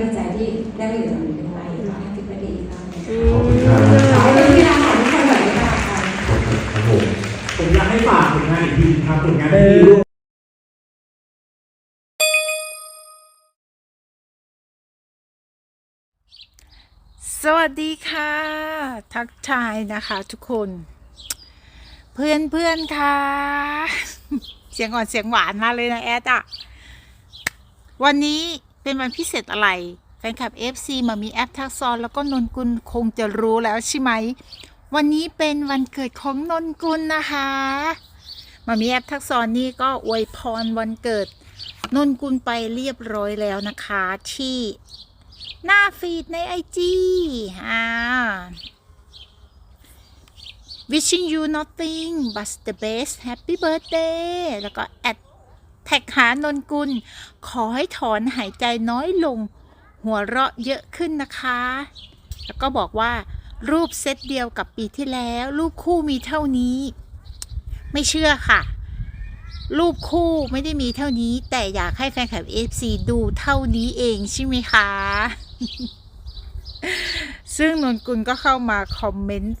ดีใจที่ได้มาอยู่ตรงนี้ด้วยก็แฮปปี้เบอร์เดย์อีกครั้งหนึ่งขอบคุณครับขอให้เป็นที่รักของทุกคนแบบนี้ตลอดไป ครับผม ผมอยากให้ฝากผลงานอีกทีครับผลงานที่ร่วมสวัสดีค่ะ ทักทายนะคะทุกคน เพื่อนเพื่อนๆค่ะ เสียงอ่อนเสียงหวานมาเลยนะแอดอะวันนี้ เป็นวันพิเศษอะไร แฟนคลับ FC มามีแอปทักซอนแล้วก็นนกุลคงจะรู้แล้วใช่ไหม วันนี้เป็นวันเกิดของนนกุลนะคะมามีแอปทักซอนนี่ก็อวยพรวันเกิดนนกุลไปเรียบร้อยแล้วนะคะที่หน้าฟีดในไอจีอ่า wishing you nothing but the best happy birthday แล้วก็แอด แท็กหานนกุล ขอให้ถอนหายใจน้อยลง หัวเราะเยอะขึ้นนะคะ แล้วก็บอกว่า รูปเซตเดียวกับปีที่แล้ว รูปคู่มีเท่านี้ ไม่เชื่อค่ะ รูปคู่ไม่ได้มีเท่านี้ แต่อยากให้แฟนคลับ FC ดูเท่านี้เองใช่ไหมคะ ซึ่งนนกุลก็เข้ามาคอมเมนต์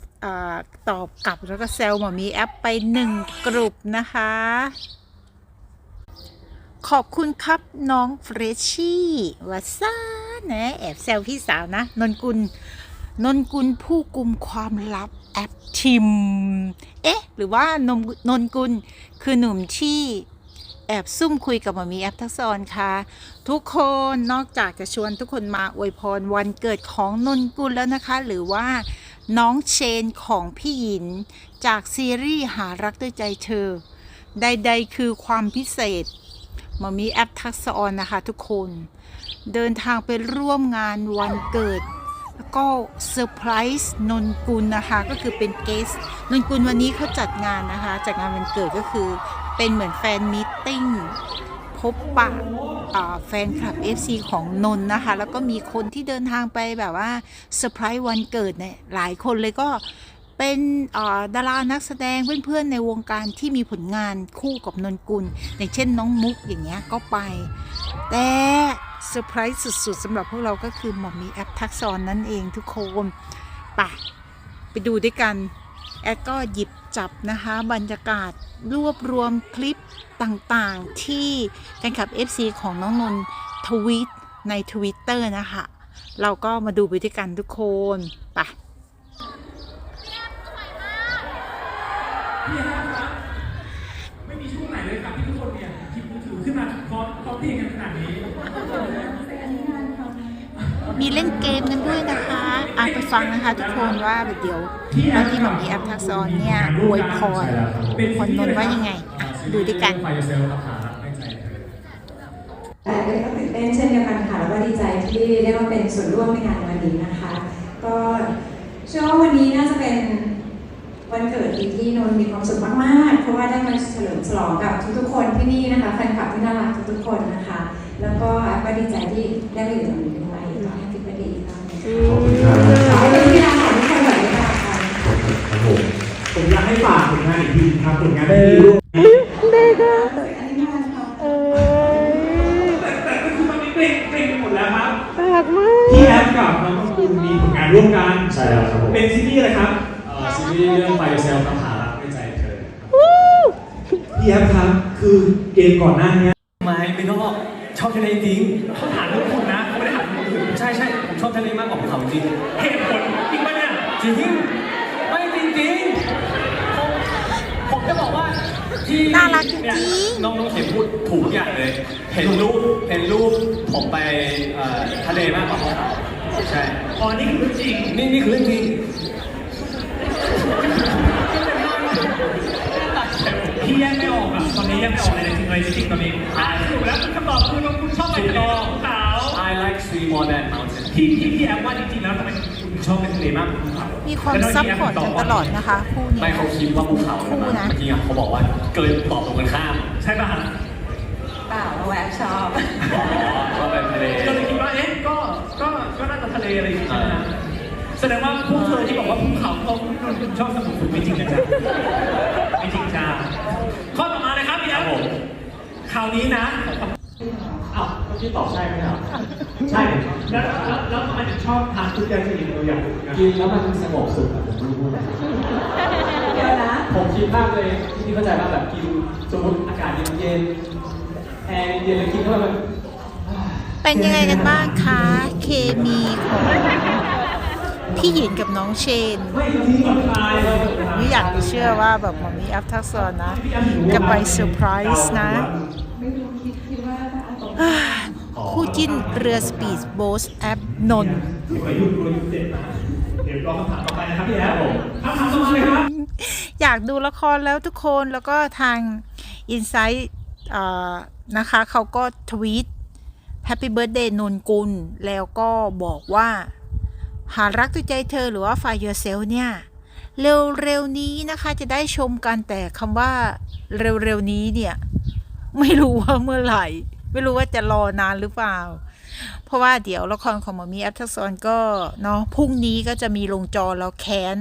ตอบกลับแล้วก็แซวหมามีแอปไปหนึ่งกลุ่มนะคะ ขอบคุณครับน้องเฟรชชี่วัซ่านะแอบแซวพี่สาวนะ นนกุล นนกุลผู้กุมความลับแอปทิม เอ๊ะ หรือว่านมนนกุลคือหนุ่มที่แอบซุ่มคุยกับมามีแอปทักษรค่ะ ทุกคนนอกจากจะชวนทุกคนมาอวยพรวันเกิดของนนกุลแล้วนะคะ หรือว่าน้องเชนของพี่หยิน จากซีรีส์หารักด้วยใจเธอ ใดๆคือความพิเศษ มามีแอปทักษรนนะคะทุกคน เดินทางไปร่วมงานวันเกิด แล้วก็เซอร์ไพรส์นนกุลนะคะ ก็คือเป็นเกสนนกุลวันนี้เขาจัดงานนะคะ จัดงานวันเกิดก็คือเป็นเหมือนแฟนมีตติ้งพบปะแฟนคลับ FC ของนนนะคะ แล้วก็มีคนที่เดินทางไปแบบว่าเซอร์ไพรส์วันเกิดเนี่ยหลายคนเลยก็ เป็นดารานักแสดงเพื่อนๆในวงการที่มีผลงานคู่กับนนกุล อย่างเช่นน้องมุกอย่างเงี้ยก็ไป แต่เซอร์ไพรส์สุดๆสำหรับพวกเราก็คือหมอมีแอปทักษรนั่นเองทุกคนไปไปดูด้วยกัน แอดก็หยิบจับนะคะบรรยากาศรวบรวมคลิปต่างๆที่แฟนคลับ FC ของน้องนนท์ทวีตใน Twitter นะคะ เราก็มาดูไปด้วยกันทุกคนไป ไม่มีช่วงไหนเลยครับที่ทุกคนเนี่ยหยิบมือถือขึ้นมาพร้อมพร้อมเพลงกันขนาดนี้มีเล่นเกมกันด้วยนะคะอะไปฟังนะคะทุกคนว่าเดี๋ยวตอนที่หมอมีแอปทักษรเนี่ยอวยพรอวยพรนนท์ว่ายังไงอะดูด้วยกัน ไฟเซลครับหาไม่ใจเธอแต่ก็ตื่นเต้นเช่นเดียวกันค่ะแล้วก็ดีใจที่ได้มาเป็นส่วนร่วมในงานวันนี้นะคะ ก็เชื่อว่าวันนี้น่าจะเป็น วันเกิดที่ที่นนท์มีความสุขมากๆ เพราะว่าได้มาเฉลิมฉลองกับทุกๆคนที่นี่นะคะแฟนคลับที่น่ารักทุกๆคนนะคะ แล้วก็ก็ดีใจที่ได้มาอยู่ตรงนี้ด้วยก็แฮปปี้เบอร์เดย์อีกครั้งหนึ่งขอบคุณครับขอให้เป็นที่รักของทุกคนแบบนี้ตลอดไปครับผมผมอยากให้ฝากผลงานอีกทีครับผลงานที่ร่วมแต่แต่ก็คือตอนนี้เกรงเกรงไปหมดแล้วครับพี่แอฟกับน้องนนกุลมีผลงานร่วมกันใช่แล้วครับผมเป็นซีรีส์อะไรครับเอ่อ ซีรีส์เรื่องไฟเซลครับหารักด้วยใจเธอพี่แอฟครับคือเกมก่อนหน้านี้ไม่ไม่ต้องหรอกชอบทะเลจริงเขาถามทุกคนนะเขาไม่ได้ถามคนอื่นใช่ใช่ผมชอบทะเลมากกว่าภูเขาจริงเหตุผลจริงปะเนี่ยจริงไม่จริงจริงผมผมจะบอกว่าที่น่ารักจริงๆเนี่ยน้องน้องเข็มพูดถูกอย่างเลย เห็นรูปเห็นรูปผมไปเอ่อทะเลมากกว่าภูเขาใช่อ๋อนี่คือเรื่องจริงนี่นี่คือเรื่องจริง พี่แยกไม่ออกอะตอนนี้แยกไม่ออกเลยจริงเลยจริงตอนนี้อ่าสรุปแล้วคำตอบคือน้องคุณชอบไปทะเลมากกว่าภูเขา I like sea more than mountain ที่ที่พี่แอฟว่าจริงๆแล้วทำไมคุณชอบไปทะเลมากกว่าภูเขามีความซัพพอร์ตกันตลอดนะคะคู่นี้ ไม่เขาคิดว่าภูเขาคู่นะเมื่อกี้อะเขาบอกว่าเกินตอบตรงกันข้ามใช่ป่ะฮะเปล่าเราแอบชอบ อ๋อก็ไปทะเล ก็เลยคิดว่าเอ๊ะก็ก็ก็น่าจะทะเลอะไรอย่างเงี้ยนะ แสดงว่าพวกเธอที่บอกว่าภูเขาเขาคุณชอบสมุทรคุณไม่จริงนะจ๊ะไม่จริงจ้าข้อต่อมาเลยครับพี่แอฟคราวนี้นะอ้าวที่ตอบใช่ไหมครับใช่แล้วแล้วแล้วทำไมถึงชอบทานทุกอย่างที่เราอยากรู้นะกินแล้วมันสงบสุขอะผมไม่รู้พูดอะไรเดี๋ยวนะผมคิดภาพเลยที่นี่เข้าใจว่าแบบกินสมมติอากาศเย็นๆแอร์เย็นๆแล้วกินเข้าไปมันเป็นยังไงกันบ้างคะ เคมีของ พี่หยินกับน้องเชนไม่อยากจะเชื่อว่าแบบมามีอัพทักษรนะ จะไปเซอร์ไพรส์นะ คู่จิ้นเรือสปีดโบ๊ทแอปนนท์อยากดูละครแล้วทุกคนแล้วก็ทาง Insight อ่านะคะเขาก็ทวีต Happy Birthday นนกุล แล้วก็บอกว่า หารักด้วยใจเธอหรือว่า Find Yourself เนี่ย เร็วๆนี้นะคะจะได้ชมกันแต่คำว่าเร็วๆนี้เนี่ย ไม่รู้ว่าเมื่อไหร่ ไม่รู้ว่าจะรอนานหรือเปล่า เพราะว่าเดี๋ยวละครของหมอมีแอปทักษรก็เนาะพรุ่งนี้ก็จะมีลงจอแล้วแค้น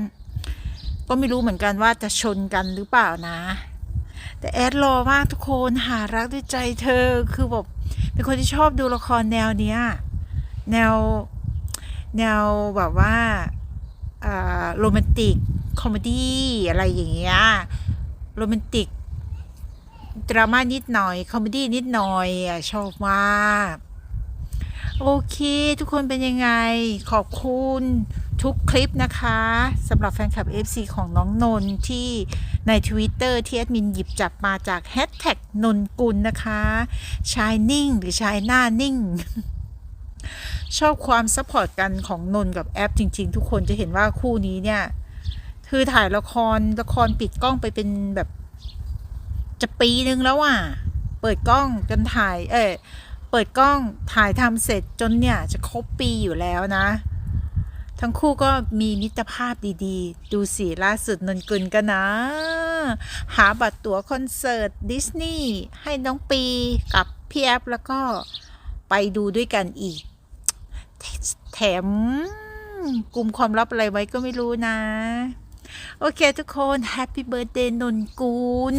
ก็ไม่รู้เหมือนกันว่าจะชนกันหรือเปล่านะ แต่แอดรอมากทุกคนหารักด้วยใจเธอคือแบบเป็นคนที่ชอบดูละครแนวเนี้ยแนว แนวแบบว่าโรแมนติกคอมเมดี้อะไรอย่างเงี้ยโรแมนติกดราม่านิดหน่อย คอมเมดี้นิดหน่อยอะชอบมากโอเค ทุกคนเป็นยังไง ขอบคุณทุกคลิปนะคะสำหรับแฟนคลับ FC ของน้องนนท์ที่ใน Twitter ที่แอดมินหยิบจับมาจากแฮชแท็กนนกุลนะคะชายนิ่ง หรือชายหน้านิ่ง ชอบความซัพพอร์ตกันของนนกับแอปจริง ๆ ทุกคนจะเห็นว่าคู่นี้เนี่ย คือถ่ายละครละครปิดกล้องไปเป็นแบบ จะปีนึงแล้วอะ เปิดกล้องจนถ่าย เออเปิดกล้องถ่ายทำเสร็จจนเนี่ยจะครบปีอยู่แล้วนะ ทั้งคู่ก็มีมิตรภาพดีๆ ดูสิล่าสุดนนกุลกันนะ หาบัตรตั๋วคอนเสิร์ตดิสนีย์ให้น้องปีกับพี่แอฟแล้วก็ ไปดูด้วยกันอีก แถมกลุ่มความลับอะไรไว้ก็ไม่รู้นะ โอเคทุกคนแฮปปี้เบิร์ดเดย์นนกุล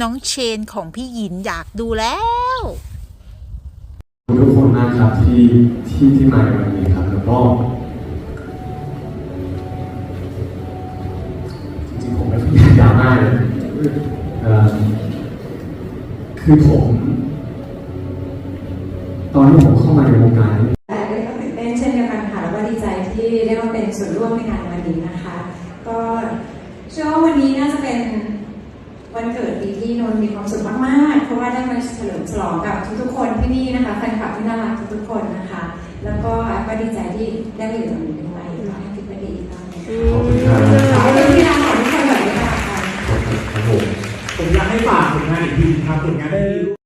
น้องเชนของพี่หยินอยากดูแล้ว ทุกคนมากครับที่ที่ที่มาในวันนี้ครับแล้วก็จริงๆผมไม่ค่อยอยากดราม่าเลยคือผม ตอนที่ผมเข้ามาในวงการนี้แต่ก็ตื่นเต้นเช่นเดียวกันค่ะแล้วก็ดีใจที่ได้มาเป็นส่วนร่วมในงานวันนี้นะคะ ก็เชื่อว่าวันนี้น่าจะเป็นวันเกิดปีที่นนท์มีความสุขมากๆ เพราะว่าได้มาเฉลิมฉลองกับทุกๆคนที่นี่นะคะแฟนคลับที่น่ารักทุกๆคนนะคะ แล้วก็แอฟก็ดีใจที่ได้มาอยู่ตรงนี้ด้วยก็ให้คิดไปดีอีกครั้งหนึงขอบคุณครับขอให้พี่ดาขอทุกคนแบบนี้ค่ะครับผมผมอยากให้ฝากผลงานอีกทีครับผลงานที่